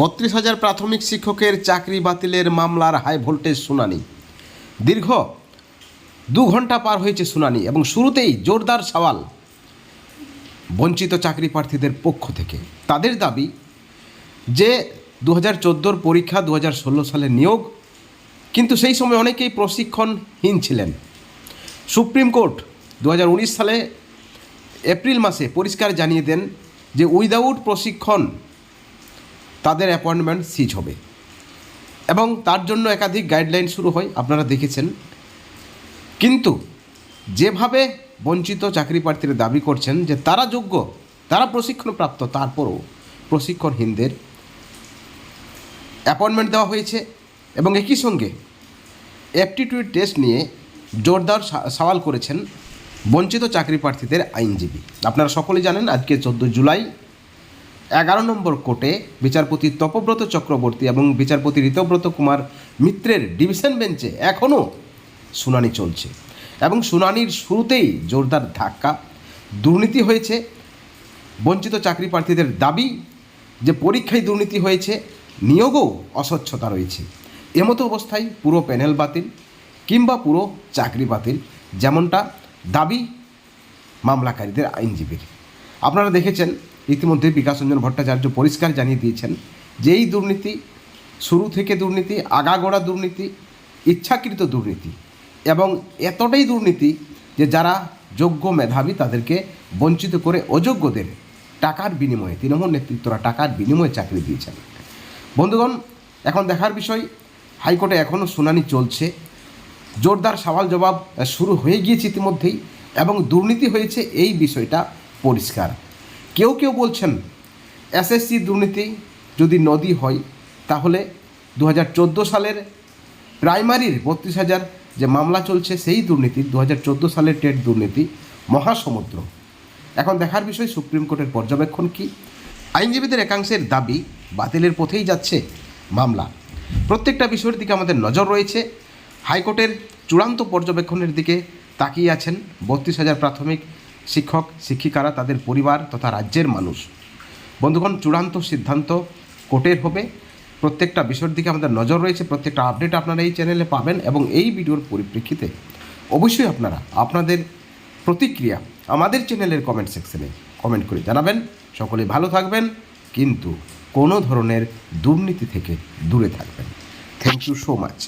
বত্রিশ হাজার প্রাথমিক শিক্ষকের চাকরি বাতিলের মামলার হাই ভোল্টেজ শুনানি। দীর্ঘ দু ঘণ্টা পার হয়েছে শুনানি এবং শুরুতেই জোরদার সওয়াল বঞ্চিত চাকরি প্রার্থীদের পক্ষ থেকে। তাদের দাবি যে দু হাজার চোদ্দোর পরীক্ষা দু হাজার ষোলো সালে নিয়োগ, কিন্তু সেই সময় অনেকেই প্রশিক্ষণহীন ছিলেন। সুপ্রিম কোর্ট দু হাজার উনিশ সালে এপ্রিল মাসে পরিষ্কার জানিয়ে দেন যে উইদাউট প্রশিক্ষণ তাদের অ্যাপয়েন্টমেন্ট সিজ হবে। এবং তার জন্য একাধিক গাইডলাইন শুরু হয়, আপনারা দেখেছেন। কিন্তু যেভাবে বঞ্চিত চাকরি প্রার্থীরা দাবি করছেন যে তারা যোগ্য, তারা প্রশিক্ষণপ্রাপ্ত, তারপরও প্রশিক্ষণহীনদের অ্যাপয়েন্টমেন্ট দেওয়া হয়েছে। এবং একই সঙ্গে অ্যাপটিটিউড টেস্ট নিয়ে জোরদার সওয়াল করেছেন বঞ্চিত চাকরি প্রার্থীদের আইনজীবী। আপনারা সকলেই জানেন আজকে চোদ্দ জুলাই এগারো নম্বর কোর্টে বিচারপতি তপব্রত চক্রবর্তী এবং বিচারপতি ঋতব্রত কুমার মিত্রের ডিভিশন বেঞ্চে এখনও শুনানি চলছে। এবং শুনানির শুরুতেই জোরদার ধাক্কা, দুর্নীতি হয়েছে। বঞ্চিত চাকরি প্রার্থীদের দাবি যে পরীক্ষায় দুর্নীতি হয়েছে, নিয়োগও অস্বচ্ছতা রয়েছে। এমতো অবস্থায় পুরো প্যানেল বাতিল কিংবা পুরো চাকরি বাতিল, যেমনটা দাবি মামলাকারীদের আইনজীবীর। আপনারা দেখেছেন ইতিমধ্যে বিকাশ রঞ্জন ভট্টাচার্য পরিষ্কার জানিয়ে দিয়েছেন যে এই দুর্নীতি, শুরু থেকে দুর্নীতি, আগাগোড়া দুর্নীতি, ইচ্ছাকৃত দুর্নীতি এবং এতটাই দুর্নীতি যে যারা যোগ্য মেধাবী তাদেরকে বঞ্চিত করে অযোগ্যদের টাকার বিনিময়ে, তৃণমূল নেতৃত্বরা টাকার বিনিময়ে চাকরি দিয়েছেন। বন্ধুগণ, এখন দেখার বিষয়, হাইকোর্টে এখনও শুনানি চলছে। জোরদার সওয়াল জবাব শুরু হয়ে গিয়েছে ইতিমধ্যেই এবং দুর্নীতি হয়েছে এই বিষয়টা পরিষ্কার। কেউ কেউ বলছেন এসএসসি দুর্নীতি যদি নদী হয়, তাহলে দু হাজার চোদ্দ সালের প্রাইমারির বত্রিশ হাজার যে মামলা চলছে, সেই দুর্নীতি দু হাজার সালের টেট দুর্নীতি, মহাসমুদ্র। এখন দেখার বিষয়, সুপ্রিম কোর্টের পর্যবেক্ষণ কি? আইনজীবীদের একাংশের দাবি বাতিলের পথেই যাচ্ছে মামলা। প্রত্যেকটা বিষয়ের দিকে আমাদের নজর রয়েছে। হাইকোর্টের চূড়ান্ত পর্যবেক্ষণের দিকে তাকিয়ে আছেন বত্রিশ হাজার প্রাথমিক শিক্ষক, শিক্ষিকারা তাদের পরিবার তথা রাজ্যের মানুষ। বন্ধুগণ, চূড়ান্ত সিদ্ধান্ত কোর্টের হবে। প্রত্যেকটা বিষয়ের দিকে আমাদের নজর রয়েছে। প্রত্যেকটা আপডেট আপনারা এই চ্যানেলে পাবেন এবং এই ভিডিওর পরিপ্রেক্ষিতে অবশ্যই আপনারা আপনাদের প্রতিক্রিয়া আমাদের চ্যানেলের কমেন্ট সেকশনে কমেন্ট করে জানাবেন। সকলে ভালো থাকবেন, কিন্তু কোনো ধরনের দুর্নীতি থেকে দূরে থাকবেন। Thank you so much